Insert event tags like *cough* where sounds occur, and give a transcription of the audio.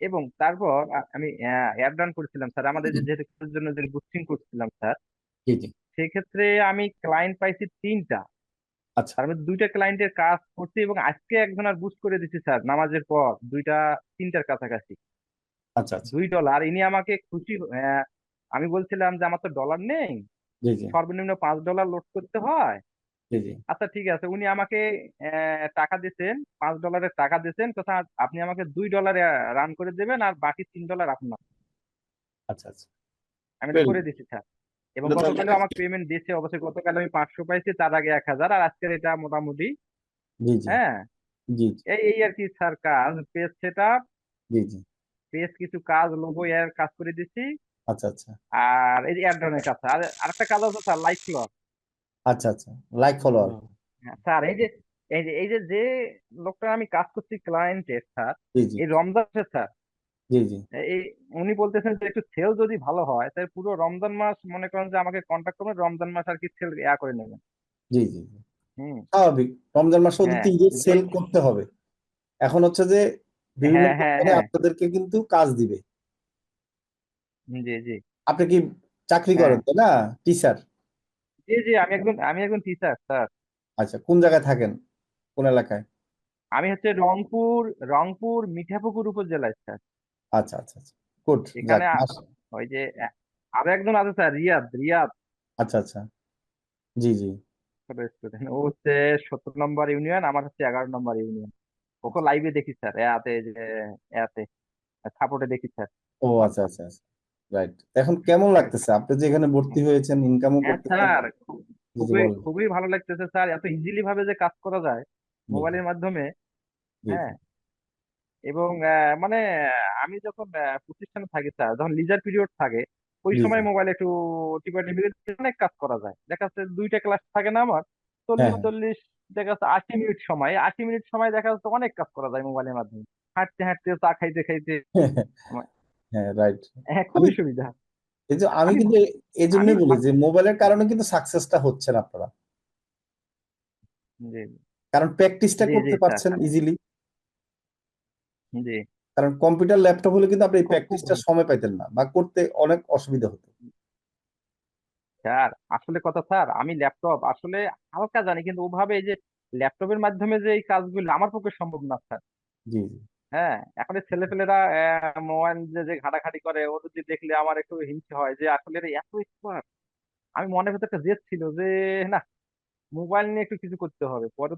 এবং তারপর আমি অ্যাড রান করেছিলাম স্যার। আমাদের যেহেতু জন্য যে বুস্টিং করছিলাম স্যার জি জি। সেই ক্ষেত্রে আমি ক্লায়েন্ট পাইছি তিনটা। আচ্ছা। মধ্যে দুইটা ক্লায়েন্টের কাজ করছি এবং আজকে একজন আর বুস্ট করে দিচ্ছি স্যার নামাজের পর। দুইটা তিনটার কাছাকাছি। আচ্ছা আচ্ছা। দুই ডলার ইনি আমাকে খুশি আমি বলছিলাম যে আমার তো ডলার নেই। সর্বনিম্ন পাঁচ ডলার লোড করতে হয়। জি জি। আচ্ছা ঠিক আছে। উনি আমাকে আহ, টাকা দিয়েছেন পাঁচ ডলারের টাকা দিয়েছেন। কথা আপনি আমাকে দুই ডলারে রান করে দেবেন আর বাকি তিন ডলার আপনার আচ্ছা আচ্ছা। আমি তো করে দিচ্ছি স্যার। এবং গতকালও আমাকে পেমেন্ট দিয়েছে। অবশ্যই গতকাল আমি পাঁচশো পাইছি তার আগে এক হাজার। আর আজকের এটা মোটামুটি জি জি। হ্যাঁ? জি জি। এই এই আর কি স্যার কাজ। পেজ সেটা জি জি। পেজ কিছু কাজ লোগো এর কাজ করে দিচ্ছি আচ্ছা আচ্ছা। আর এই যে অ্যাড রানের কাজ আর আরেকটা কাজ আছে স্যার লাইক ফ্লোর আচ্ছা আচ্ছা লাইক ফলোয়ার হ্যাঁ, স্যার এই যে এই যে এই যে যে লোকটা আমি কাজ করছি ক্লায়েন্টের স্যার জি জি। এই রমজানের স্যার জি জি। এই উনি বলতেছেন যে একটু সেল যদি ভালো হয় তাহলে পুরো রমজান মাস মনে করেন যে আমাকে কন্ট্যাক্ট করবেন রমজান মাস আর কি সেল ইয়া করে নেবেন। জি জি। হুম। স্বাভাবিক রমজান মাসে হ্যাঁ। ওদেরকে ঈদের সেল করতে হবে। এখন হচ্ছে যে বিভিন্ন হ্যাঁ হ্যাঁ কোম্পানি হ্যাঁ। আপনাদেরকে কিন্তু কাজ দিবে। জি জি। আপনি কি চাকরি হ্যাঁ। করেন তাই না? টিচার জি জি আমি একজন আমি একজন টিচার স্যার আচ্ছা কোন জায়গায় থাকেন? কোন এলাকায়? আমি হচ্ছে রংপুর রংপুর মিঠাপুকুর উপজেলায় স্যার আচ্ছা আচ্ছা আচ্ছা। গুড এখানে ওই যে আরও একজন আছে স্যার রিয়াদ রিয়াদ। আচ্ছা আচ্ছা। জি জি। স্টুডেন্ট ও হচ্ছে সত্তর নম্বর ইউনিয়ন আমার হচ্ছে এগারো নম্বর ইউনিয়ন ওকে লাইভে দেখি স্যার এতে যে এতে সাপোর্টে দেখি স্যার ও আচ্ছা আচ্ছা আচ্ছা। রাইট এখন কেমন লাগতেছে? আপনি যে এখানে ভর্তি হয়েছেন ইনকামও হ্যাঁ স্যার খুবই খুবই ভালো লাগতেছে স্যার। এত ইজিলি ভাবে যে কাজ করা যায় মোবাইলের মাধ্যমে হ্যাঁ। এবং মানে আমি যখন প্রতিষ্ঠানে থাকি স্যার যখন লিজার পিরিয়ড থাকে ওই সময় মোবাইলে একটু টিপা টিপি অনেক কাজ করা যায়। দেখা যাচ্ছে দুইটা ক্লাস থাকে না আমার হ্যাঁ চল্লিশ হ্যাঁ চল্লিশ দেখা যাচ্ছে আশি মিনিট সময়। আশি মিনিট সময় দেখা যাচ্ছে অনেক কাজ করা যায় মোবাইলের মাধ্যমে। হাঁটতে হাঁটতে চা খাইতে খাইতে। *laughs* হ্যাঁ রাইট হ্যাঁ খুবই সুবিধা। এই যে আমি কিন্তু এই জন্যই বলি যে মোবাইলের কারণে কিন্তু সাকসেসটা হচ্ছে না আপনারা। জি। কারণ প্র্যাকটিসটা জি জি করতে স্যার। পারছেন ইজিলি জি। কারণ কম্পিউটার ল্যাপটপ হলে কিন্তু আপনি এই খুব খুব প্র্যাকটিসটা সময় পাইতেন না বা করতে অনেক অসুবিধা হতো। স্যার আসলে কথা স্যার আমি ল্যাপটপ আসলে হালকা জানি কিন্তু ওভাবে এই যে ল্যাপটপের মাধ্যমে যে এই কাজগুলো আমার পক্ষে সম্ভব না স্যার। জি জি। হ্যাঁ এখন এই ছেলেপেলেরা মোবাইল যে যে ঘাটাঘাটি করে, ও যদি দেখলে আমার একটু হিংসে হয় যে, আসলে এত স্মার্ট আমি মনে ভেতর একটা জেদ ছিল যে, না, মোবাইল নিয়ে একটু কিছু করতে হবে। পরে তো